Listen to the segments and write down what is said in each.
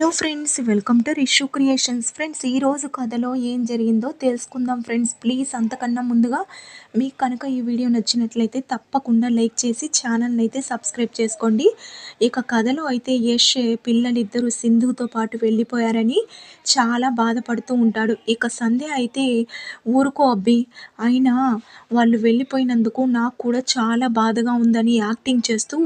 Hello friends welcome to Rishu creations. Friends ఈరోజు కథలో ఏం జరిగిందో తెలుసుకుందాం ఫ్రెండ్స్. ప్లీజ్ అంతకన్నా ముందుగా మీకు కనుక ఈ వీడియో నచ్చినట్లయితే తప్పకుండా లైక్ చేసి ఛానల్ని అయితే సబ్స్క్రైబ్ చేసుకోండి. ఇక కథలో అయితే యష్ పిల్లలిద్దరూ సింధుతో పాటు వెళ్ళిపోయారని చాలా బాధపడుతూ ఉంటాడు. ఇక సంధ్య అయితే ఊరుకో అబ్బి. అయినా వాళ్ళు వెళ్ళిపోయినందుకు నాకు కూడా చాలా బాధగా ఉందని యాక్టింగ్ చేస్తూ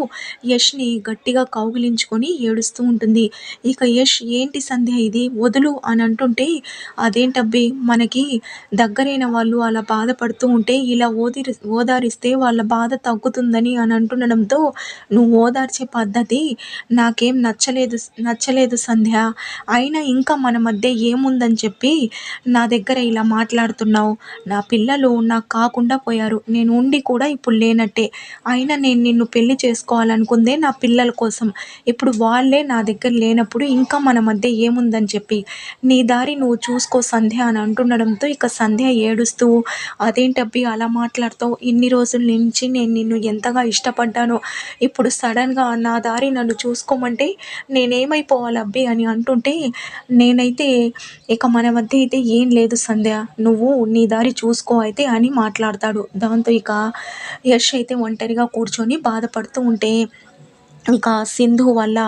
యష్ని గట్టిగా కౌగిలించుకొని ఏడుస్తూ ఉంటుంది. ఇక యష్ ఏంటి సంధ్య ఇది? వదులు అని అంటుంటే అదేంటబ్బి మనకి దగ్గరైన వాళ్ళు అలా బాధపడుతూ ఉంటే ఇలా ఓదిరి ఓదారిస్తే వాళ్ళ బాధ తగ్గుతుందని అని అంటుండడంతో నువ్వు ఓదార్చే పద్ధతి నాకేం నచ్చలేదు నచ్చలేదు సంధ్య. అయినా ఇంకా మన మధ్య ఏముందని చెప్పి నా దగ్గర ఇలా మాట్లాడుతున్నావు. నా పిల్లలు నాకు కాకుండా పోయారు. నేను ఉండి కూడా ఇప్పుడు లేనట్టే. అయినా నేను నిన్ను పెళ్ళి చేసుకోవాలనుకుందే నా పిల్లల కోసం. ఇప్పుడు వాళ్ళే నా దగ్గర లేనప్పుడు ఇంకా ఇంకా మన మధ్య ఏముందని చెప్పి నీ దారి నువ్వు చూసుకో సంధ్య అని అంటుండడంతో ఇక సంధ్య ఏడుస్తూ అదేంటబ్బి అలా మాట్లాడుతావు? ఇన్ని రోజుల నుంచి నేను నిన్ను ఎంతగా ఇష్టపడ్డానో ఇప్పుడు సడన్గా నా దారి నన్ను చూసుకోమంటే నేనేమైపోవాలి అబ్బి అని అంటుంటే నేనైతే ఇక మన మధ్య అయితే ఏం లేదు సంధ్య నువ్వు నీ దారి చూసుకో అయితే అని మాట్లాడతాడు. దాంతో ఇక యష్ అయితే ఒంటరిగా కూర్చొని బాధపడుతూ ఉంటే ఇంకా సింధు వల్ల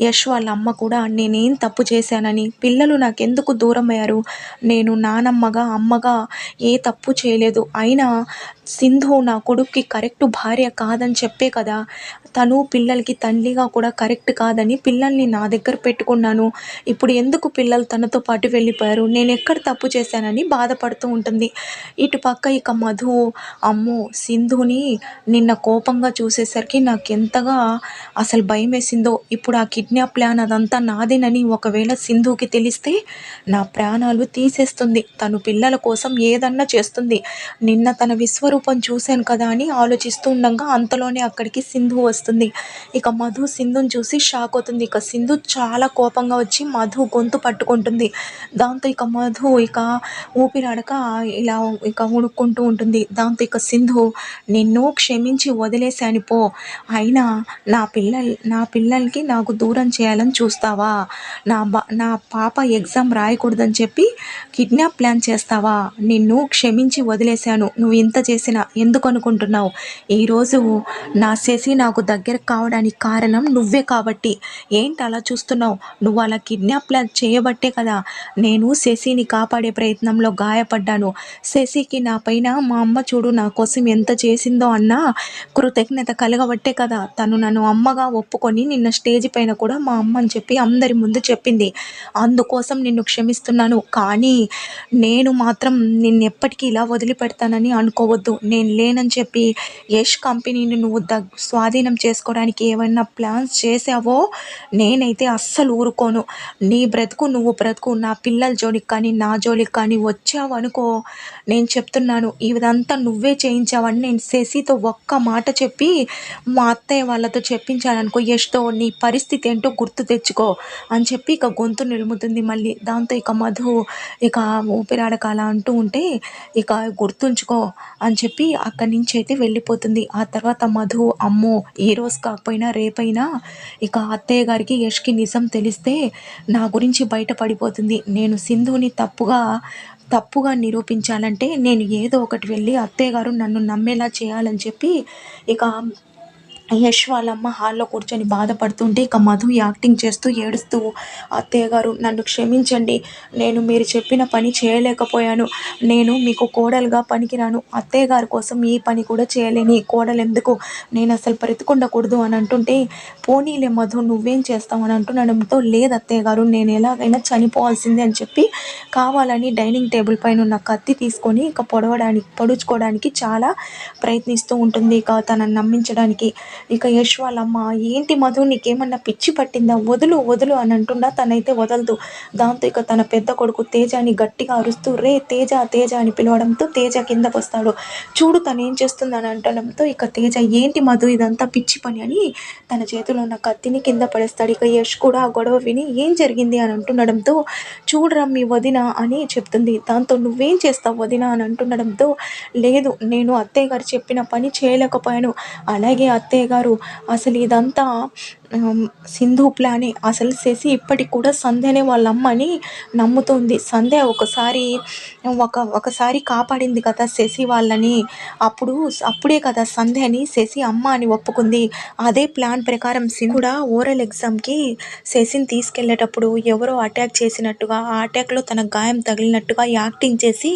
యష్ వాళ్ళ అమ్మ కూడా నేనేం తప్పు చేశానని? పిల్లలు నాకెందుకు దూరం అయ్యారు నేను నానమ్మగా అమ్మగా ఏ తప్పు చేయలేదు. అయినా సింధు నా కొడుక్కి కరెక్ట్ భార్య కాదని చెప్పే కదా తను పిల్లలకి తల్లిగా కూడా కరెక్ట్ కాదని పిల్లల్ని నా దగ్గర పెట్టుకున్నాను. ఇప్పుడు ఎందుకు పిల్లలు తనతో పాటు వెళ్ళిపోయారు? నేను ఎక్కడ తప్పు చేశానని బాధపడుతూ ఉంటుంది. ఇటు పక్క ఇక మధు అమ్మో సింధుని నిన్న కోపంగా చూసేసరికి నాకు ఎంతగా అసలు భయం వేసిందో. ఇప్పుడు ఆ కిడ్నాప్ ప్లాన్ అదంతా నాదేనని ఒకవేళ సింధుకి తెలిస్తే నా ప్రాణాలు తీసేస్తుంది. తను పిల్లల కోసం ఏదన్నా చేస్తుంది. నిన్న తన రూపం చూశాను కదా అని ఆలోచిస్తూ ఉండగా అంతలోనే అక్కడికి సింధు వస్తుంది. ఇక మధు సింధుని చూసి షాక్ అవుతుంది. ఇక సింధు చాలా కోపంగా వచ్చి మధు గొంతు పట్టుకుంటుంది. దాంతో ఇక మధు ఇక ఊపిరాడక ఇలా ఇక ఉడుక్కుంటూ ఉంటుంది. దాంతో ఇక సింధు నిన్ను క్షమించి వదిలేశాను పో. అయినా నా పిల్లల్ నా పిల్లలకి నాకు దూరం చేయాలని చూస్తావా? నా బా నా పాప ఎగ్జామ్ రాయకూడదని చెప్పి కిడ్నాప్ ప్లాన్ చేస్తావా? నిన్ను క్షమించి వదిలేశాను. నువ్వు ఇంత చేసి చేసిన ఎందుకు అనుకుంటున్నావు? ఈరోజు నా శశి నాకు దగ్గర కావడానికి కారణం నువ్వే కాబట్టి. ఏంటి అలా చూస్తున్నావు? నువ్వు అలా కిడ్నాప్ ప్లాన్ చేయబట్టే కదా నేను శశిని కాపాడే ప్రయత్నంలో గాయపడ్డాను. శశికి నా పైన మా అమ్మ చూడు నా కోసం ఎంత చేసిందో అన్న కృతజ్ఞత కలగబట్టే కదా. తను నన్ను అమ్మగా ఒప్పుకొని నిన్న స్టేజ్ పైన కూడా మా అమ్మ అని చెప్పి అందరి ముందు చెప్పింది. అందుకోసం నిన్ను క్షమిస్తున్నాను. కానీ నేను మాత్రం నిన్నెప్పటికీ ఇలా వదిలిపెడతానని అనుకోవద్దు. నేను లేనని చెప్పి యష్ కంపెనీని నువ్వు దగ్ స్వాధీనం చేసుకోవడానికి ఏమైనా ప్లాన్స్ చేసావో? నేనైతే అస్సలు ఊరుకోను. నీ బ్రతుకు నువ్వు బ్రతుకు. నా పిల్లల జోలికి కానీ నా జోలికి కానీ వచ్చావనుకో నేను చెప్తున్నాను ఇదంతా నువ్వే చేయించావని నేను శశితో ఒక్క మాట చెప్పి మా అత్తయ్య వాళ్ళతో చెప్పించాననుకో యష్తో నీ పరిస్థితి ఏంటో గుర్తు తెచ్చుకో అని చెప్పి ఇక గొంతు నిలుముతుంది మళ్ళీ. దాంతో ఇక మధు ఇక ఊపిరాడక అలా అంటూ ఉంటే ఇక గుర్తుంచుకో అని చెప్పి చెప్పి అక్కడి నుంచి అయితే వెళ్ళిపోతుంది. ఆ తర్వాత మధు అమ్మో రోజు కాకపోయినా రేపైనా ఇక అత్తయ్య గారికి యష్కి నిజం తెలిస్తే నా గురించి బయటపడిపోతుంది. నేను సింధుని తప్పుగా తప్పుగా నిరూపించాలంటే నేను ఏదో ఒకటి వెళ్ళి అత్తయ్య గారు నన్ను నమ్మేలా చేయాలని చెప్పి ఇక యష్ వాళ్ళమ్మ హాల్లో కూర్చొని బాధపడుతుంటే ఇక మధు యాక్టింగ్ చేస్తూ ఏడుస్తూ అత్తయ్య గారు నన్ను క్షమించండి. నేను మీరు చెప్పిన పని చేయలేకపోయాను. నేను మీకు కోడలుగా పనికిరాను. అత్తయ్య గారి కోసం ఈ పని కూడా చేయలేని. కోడలు ఎందుకు? నేను అసలు బ్రతికుండకూడదు అని అంటుంటే పోనీలే మధు నువ్వేం చేస్తావు అని అంటుండడంతో లేదు అత్తయ్య గారు నేను ఎలాగైనా చనిపోవాల్సిందే అని చెప్పి కావాలని డైనింగ్ టేబుల్ పైన ఉన్న కత్తి తీసుకొని ఇక పొడవడానికి పొడుచుకోవడానికి చాలా ప్రయత్నిస్తూ ఉంటుంది. ఇక తనని నమ్మించడానికి ఇక యశ్ వాళ్ళమ్మ ఏంటి మధు నీకేమన్నా పిచ్చి పట్టిందా? వదులు వదులు అని అంటుండా తనైతే వదలదు. దాంతో ఇక తన పెద్ద కొడుకు తేజాని గట్టిగా అరుస్తూ రే తేజ తేజ అని పిలవడంతో తేజ కిందకు వస్తాడు. చూడు తను ఏం చేస్తుందని అంటడంతో ఇక తేజ ఏంటి మధు ఇదంతా పిచ్చి పని అని తన చేతిలో ఉన్న కత్తిని కింద పడేస్తాడు. ఇక యష్ కూడా ఆ గొడవ విని ఏం జరిగింది అని అంటుండడంతో చూడరా మీ వదిన అని చెప్తుంది. దాంతో నువ్వేం చేస్తావు వదిన అని అంటుండడంతో లేదు నేను అత్తయ్య గారు చెప్పిన పని చేయలేకపోయాను. అలాగే అత్తయ్య గారు అసలు ఇదంతా సింధు ప్లానే అసలు శశి ఇప్పటికి కూడా సంధ్యనే వాళ్ళ అమ్మని నమ్ముతుంది. సంధ్య ఒకసారి ఒక ఒకసారి కాపాడింది కదా శశి వాళ్ళని. అప్పుడు అప్పుడే కదా సంధ్యని శశి అమ్మ అని ఒప్పుకుంది. అదే ప్లాన్ ప్రకారం సింధు కూడా ఓరల్ ఎగ్జామ్కి శశిని తీసుకెళ్ళేటప్పుడు ఎవరో అటాక్ చేసినట్టుగా ఆ అటాక్లో తన గాయం తగిలినట్టుగా యాక్టింగ్ చేసి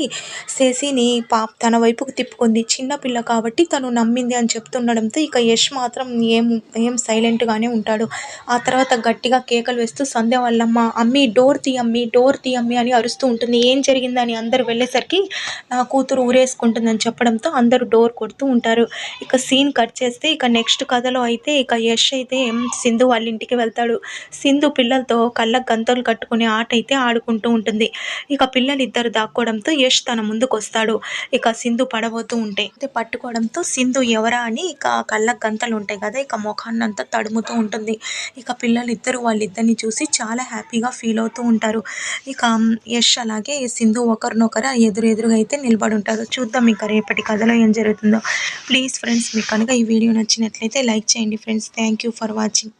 శశిని పా తన వైపుకు తిప్పుకుంది. చిన్నపిల్ల కాబట్టి తను నమ్మింది అని చెప్తుండడంతో ఇక యష్మ మాత్రం ఏం ఏం సైలెంట్గానే ఉంటాడు. ఆ తర్వాత గట్టిగా కేకలు వేస్తూ సంధ్య వాళ్ళమ్మ అమ్మి డోర్ తీయమ్మి డోర్ తీయమ్మి అని అరుస్తూ ఉంటుంది. ఏం జరిగిందని అందరూ వెళ్ళేసరికి నా కూతురు ఊరేసుకుంటుందని చెప్పడంతో అందరూ డోర్ కొడుతూ ఉంటారు. ఇక సీన్ కట్ చేస్తే ఇక నెక్స్ట్ కథలో అయితే ఇక యష్ అయితే సింధు వాళ్ళ ఇంటికి వెళ్తాడు. సింధు పిల్లలతో కళ్ళకు గంతలు కట్టుకునే ఆట అయితే ఆడుకుంటూ ఉంటుంది. ఇక పిల్లలు ఇద్దరు దాక్కోవడంతో యష్ తన ముందుకు వస్తాడు ఇక సింధు పడబోతూ ఉంటే అయితే పట్టుకోవడంతో సింధు ఎవరా అని ఇక కళ్ళకు గంతలు ఉంటాయి కదా ఇక ముఖాన్ని అంతా తడుముతూ ఉంటుంది. ఇక పిల్లలు ఇద్దరు వాళ్ళిద్దరిని చూసి చాలా హ్యాపీగా ఫీల్ అవుతూ ఉంటారు. ఇక యష్ అలాగే సింధు ఒకరినొకరు ఎదురు ఎదురుగా అయితే నిలబడి ఉంటారు చూద్దాం ఇక రేపటి కథలో ఏం జరుగుతుందో. ప్లీజ్ ఫ్రెండ్స్ మీకు కనుక ఈ వీడియో నచ్చినట్లయితే లైక్ చేయండి friends. Thank you for watching.